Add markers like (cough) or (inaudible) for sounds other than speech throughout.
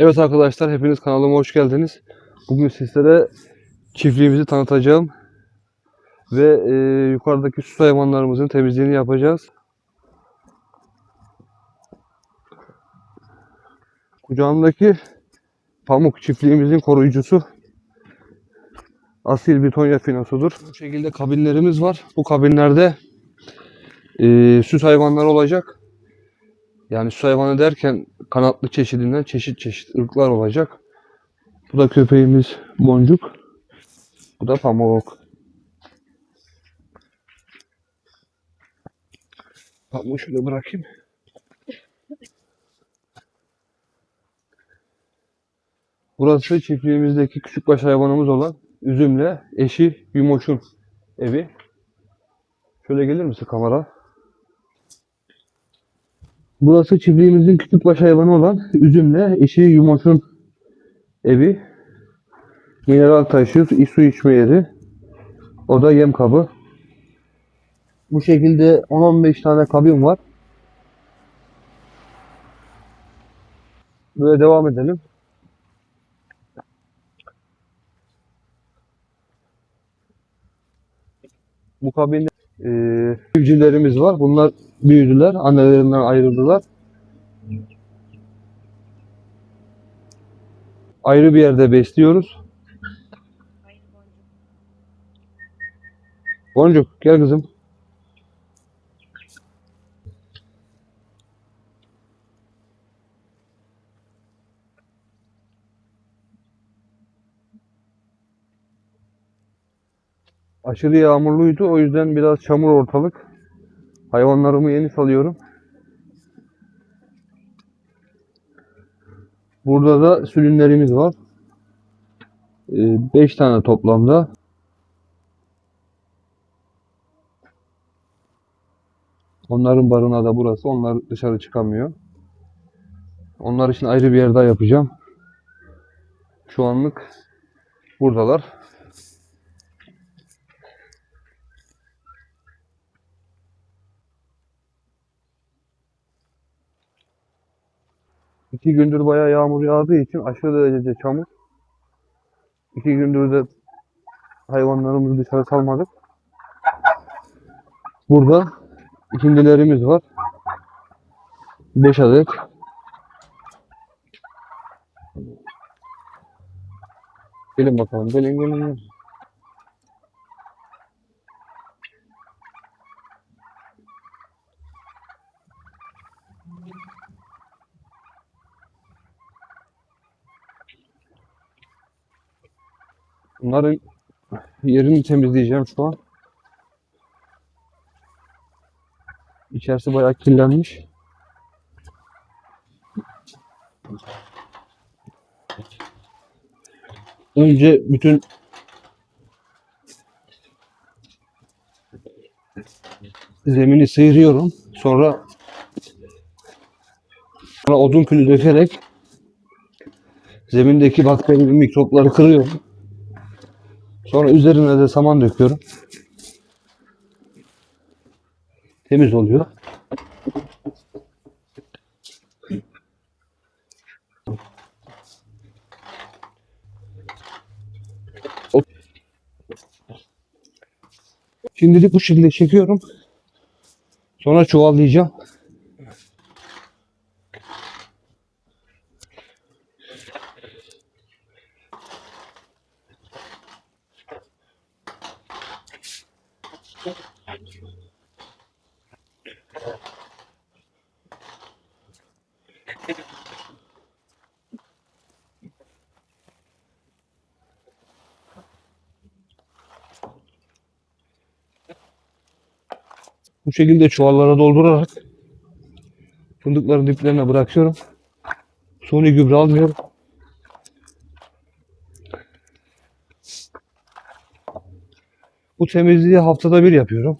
Evet arkadaşlar hepiniz kanalıma hoş geldiniz. Bugün sizlere çiftliğimizi tanıtacağım. Ve e, yukarıdaki su hayvanlarımızın temizliğini yapacağız. Kucağımdaki pamuk çiftliğimizin koruyucusu asil bir Tonya finosudur. Bu şekilde kabinlerimiz var. Bu kabinlerde e, süs hayvanları olacak. Yani süs hayvanı derken kanatlı çeşidinden çeşit çeşit ırklar olacak. Bu da köpeğimiz Boncuk. Bu da Pamuk. Pamuğu şöyle bırakayım. Burası çiftliğimizdeki küçükbaş hayvanımız olan Üzüm'le eşi Yumoş'un evi. Şöyle gelir misin kamera? Burası çiftliğimizin küçükbaş hayvanı olan Üzüm'le eşi Yumoş'un evi. Mineral taşı, su içme yeri. O da yem kabı. Bu şekilde 10-15 tane kabin var. Böyle devam edelim. Bu kabinde eee civcivlerimiz var. Bunlar büyüdüler. Annelerinden ayrıldılar. Ayrı bir yerde besliyoruz. Boncuk gel kızım. Aşırı yağmurluydu. O yüzden biraz çamur ortalık. Hayvanlarımı yeni salıyorum. Burada da sülünlerimiz var. 5 tane toplamda. Onların barınağı da burası. Onlar dışarı çıkamıyor. Onlar için ayrı bir yer daha yapacağım. Şu anlık buradalar. İki gündür bayağı yağmur yağdığı için aşırı derecede çamur. İki gündür de hayvanlarımızı dışarı salmadık. Burada ikindilerimiz var. 5 adet. Gelin bakalım. Gelin gelin gelin. Bunların yerini temizleyeceğim şu an. İçerisi bayağı kirlenmiş. Önce bütün zemini sıyırıyorum. Sonra sonra odun külü dökerek zemindeki bakteri mikropları kırıyorum. Sonra üzerine de saman döküyorum. Temiz oluyor. Şimdilik bu şekilde çekiyorum. Sonra çuvallayacağım. Bu şekilde çuvallara doldurarak fındıkların diplerine bırakıyorum. Suni gübre almıyorum. Bu temizliği haftada bir yapıyorum.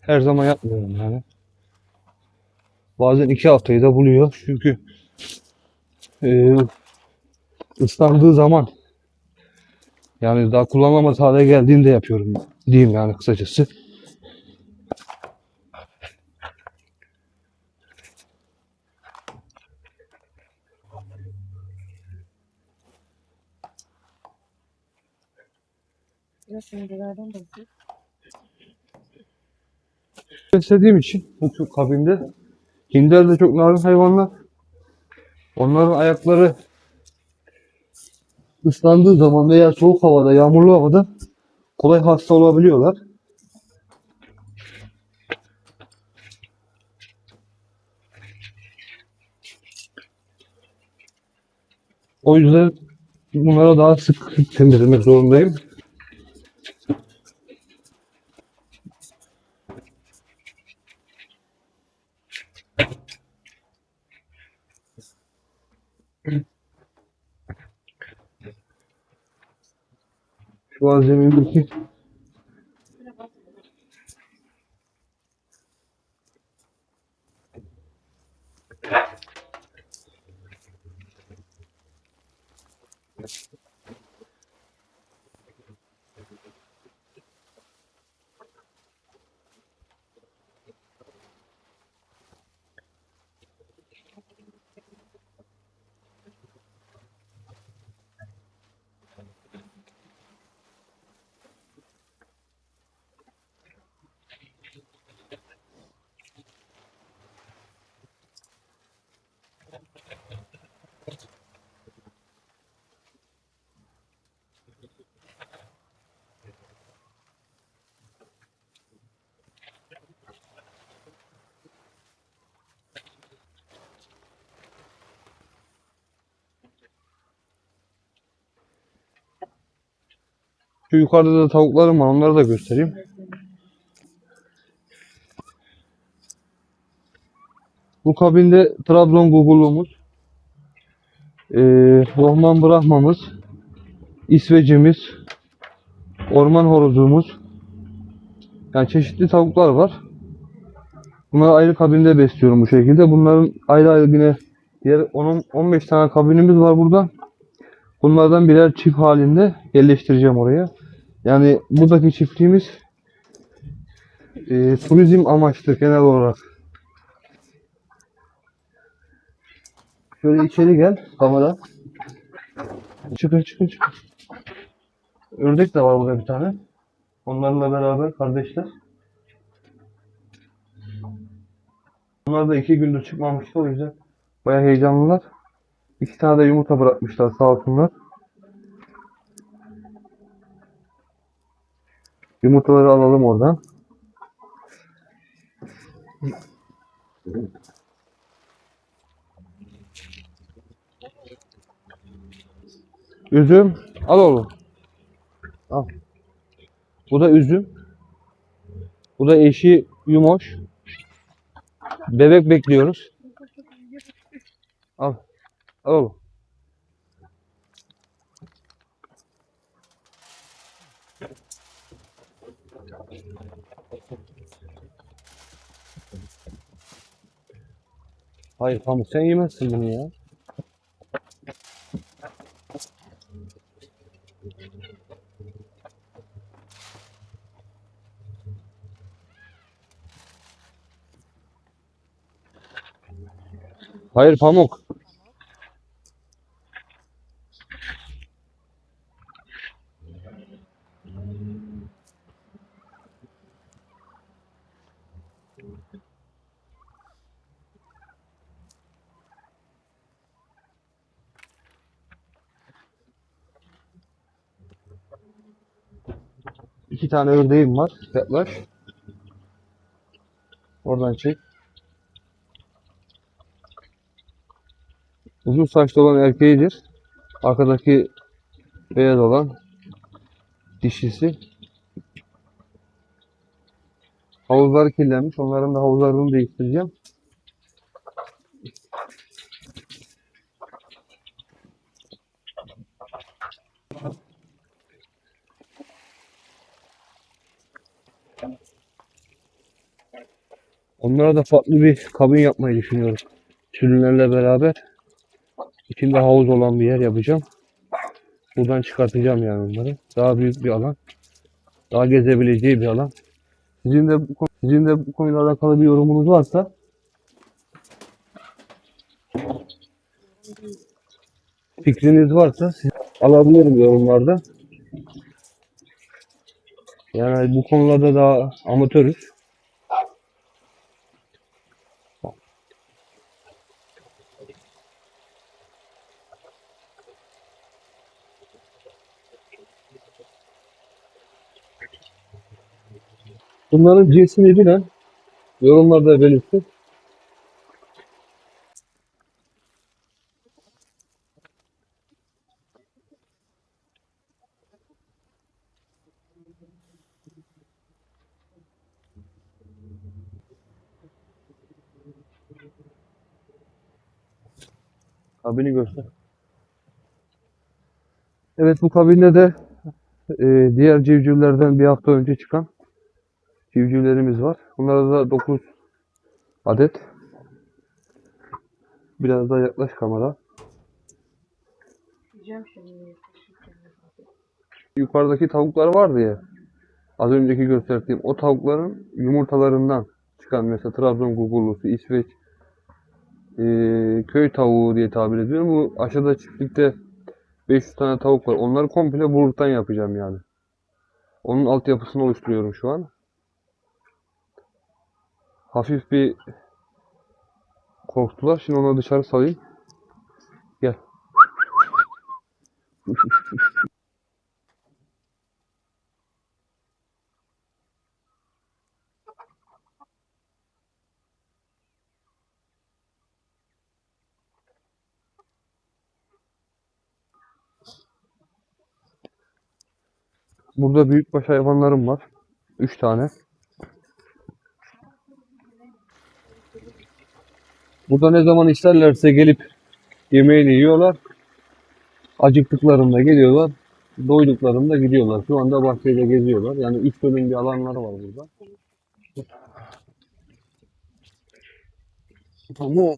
Her zaman yapmıyorum yani. Bazen iki haftayı da buluyor. Çünkü e, ıslandığı zaman yani daha kullanılamaz hale geldiğinde yapıyorum diyeyim yani kısacası. Sinirlerden bakıyor. beslediğim için bu kabinde Hinder de çok narin hayvanlar. Onların ayakları ıslandığı zaman veya soğuk havada, yağmurlu havada kolay hasta olabiliyorlar. O yüzden bunlara daha sık temizlemek zorundayım. Şu an şu yukarıda da tavuklarım var. Onları da göstereyim. Bu kabinde Trabzon gugulumuz, eee Rohman Brahmamız, İsvecimiz, orman horozumuz, yani çeşitli tavuklar var. Bunları ayrı kabinde besliyorum bu şekilde. Bunların ayrı ayrı yine diğer 10 15 tane kabinimiz var burada. Bunlardan birer çift halinde yerleştireceğim oraya. Yani buradaki çiftliğimiz eee, turizm amaçlı genel olarak. Şöyle içeri gel kamera. Çıkın çıkın çıkın. Ördek de var burada bir tane. Onlarla beraber kardeşler. Onlar da iki gündür çıkmamıştı o yüzden bayağı heyecanlılar. İki tane de yumurta bırakmışlar sağ olsunlar. Yumurtaları alalım oradan. Üzüm. Al oğlum. Al. Bu da üzüm. Bu da eşi yumoş. Bebek bekliyoruz. Al. Al oğlum. Hayır Pamuk sen yemezsin bunu ya. Hayır Pamuk. İki tane ördeğim var. Yaklaş. Oradan çek. Uzun saçlı olan erkeğidir. Arkadaki beyaz olan dişisi. Havuzları kirlenmiş. Onların da havuzlarını değiştireceğim. Onlara da farklı bir kabin yapmayı düşünüyorum. Sürünlerle beraber. İçinde havuz olan bir yer yapacağım. Buradan çıkartacağım yani onları. Daha büyük bir alan. Daha gezebileceği bir alan. Sizin de bu, sizin de bu konuyla alakalı bir yorumunuz varsa fikriniz varsa alabilirim yorumlarda. Yani bu konularda daha amatörüz. Bunların cinsini bilen yorumlarda belirtin. Kabini göster. Evet bu kabinde de e, diğer civcivlerden bir hafta önce çıkan civcivlerimiz var. Bunlarda da 9 adet. Biraz daha yaklaş kamera. Yukarıdaki tavuklar vardı ya. Az önceki gösterdiğim o tavukların yumurtalarından çıkan mesela Trabzon gugullusu, İsveç e, köy tavuğu diye tabir ediyorum. Bu aşağıda çiftlikte 500 tane tavuk var. Onları komple buluttan yapacağım yani. Onun altyapısını oluşturuyorum şu an. Hafif bir korktular. Şimdi onları dışarı salayım. Gel. Burada büyükbaş hayvanlarım var. 3 tane. Burada ne zaman isterlerse gelip yemeğini yiyorlar. Acıktıklarında geliyorlar. Doyduklarında gidiyorlar. Şu anda bahçede geziyorlar. Yani 3 dönüm bir alanları var burada. Tamam.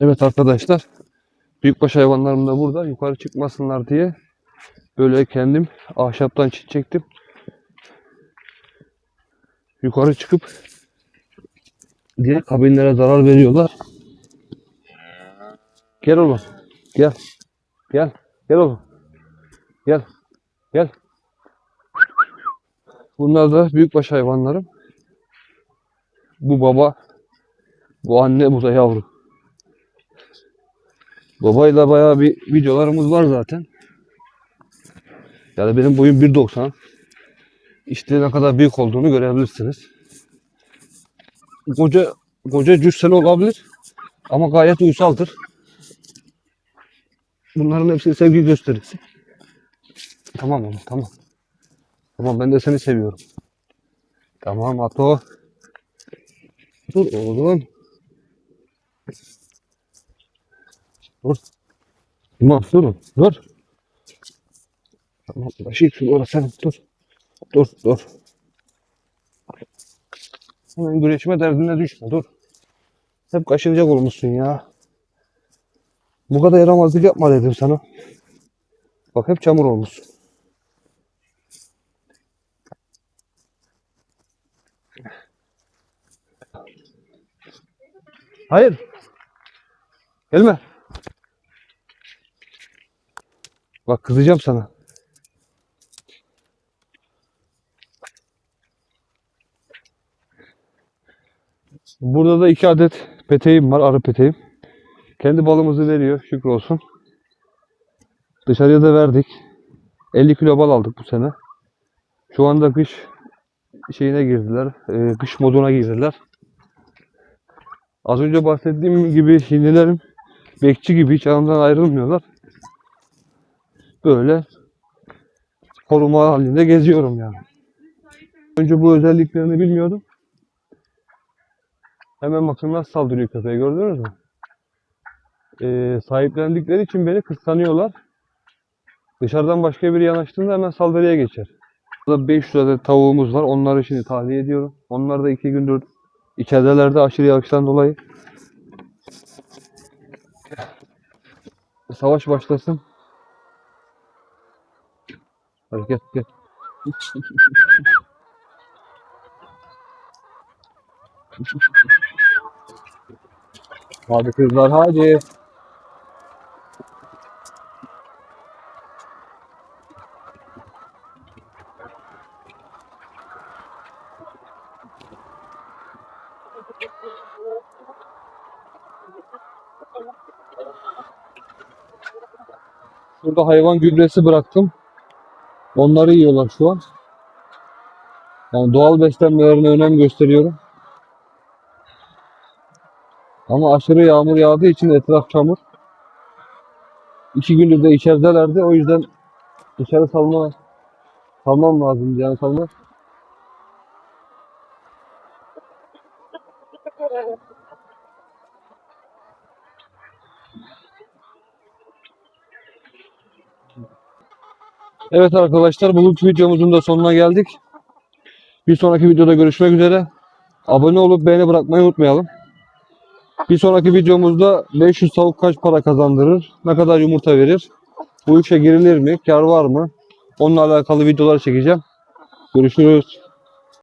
Evet arkadaşlar. Büyükbaş hayvanlarım da burada. Yukarı çıkmasınlar diye böyle kendim ahşaptan çit çektim. Yukarı çıkıp diye kabinlere zarar veriyorlar. Gel oğlum. Gel. Gel. Gel oğlum. Gel. Gel. Bunlar da büyükbaş hayvanlarım. Bu baba, bu anne, bu da yavru. Babayla bayağı bir videolarımız var zaten. Yani benim boyum 1.90. İşte ne kadar büyük olduğunu görebilirsiniz. Koca koca cüsseli olabilir ama gayet uysaldır. Bunların hepsi sevgi gösterisi. Tamam oğlum tamam. Tamam ben de seni seviyorum. Tamam Ato. Dur oğlum. Dur. Tamam dur. Dur. Tamam başı şu orası sen dur. Dur dur. Hemen güreşme derdine düşme dur. Hep kaşınacak olmuşsun ya. Bu kadar yaramazlık yapma dedim sana. Bak hep çamur olmuşsun. Hayır. Gelme. Bak kızacağım sana. Burada da iki adet peteğim var, arı peteğim. Kendi balımızı veriyor, şükür olsun. Dışarıya da verdik. 50 kilo bal aldık bu sene. Şu anda kış şeyine girdiler, e, kış moduna girdiler. Az önce bahsettiğim gibi hindilerim bekçi gibi hiç aramdan ayrılmıyorlar. Böyle koruma halinde geziyorum yani. Önce bu özelliklerini bilmiyordum. Hemen bakın nasıl saldırıyor köpeğe gördünüz mü? Ee, sahiplendikleri için beni kıskanıyorlar. Dışarıdan başka biri yanaştığında hemen saldırıya geçer. Burada 500 adet tavuğumuz var. Onları şimdi tahliye ediyorum. Onlar da 2 gündür içeridelerde aşırı yağıştan dolayı. Savaş başlasın. Hadi gel gel. (laughs) hadi kızlar hadi. Burada hayvan gübresi bıraktım. Onları yiyorlar şu an. Yani doğal beslenmelerine önem gösteriyorum. Ama aşırı yağmur yağdığı için etraf çamur. İki gündür de içeridelerdi. O yüzden dışarı salma salmam lazım yani salma. (laughs) Evet arkadaşlar bugünkü videomuzun da sonuna geldik. Bir sonraki videoda görüşmek üzere. Abone olup beğeni bırakmayı unutmayalım. Bir sonraki videomuzda 500 tavuk kaç para kazandırır? Ne kadar yumurta verir? Bu işe girilir mi? Kar var mı? Onunla alakalı videolar çekeceğim. Görüşürüz.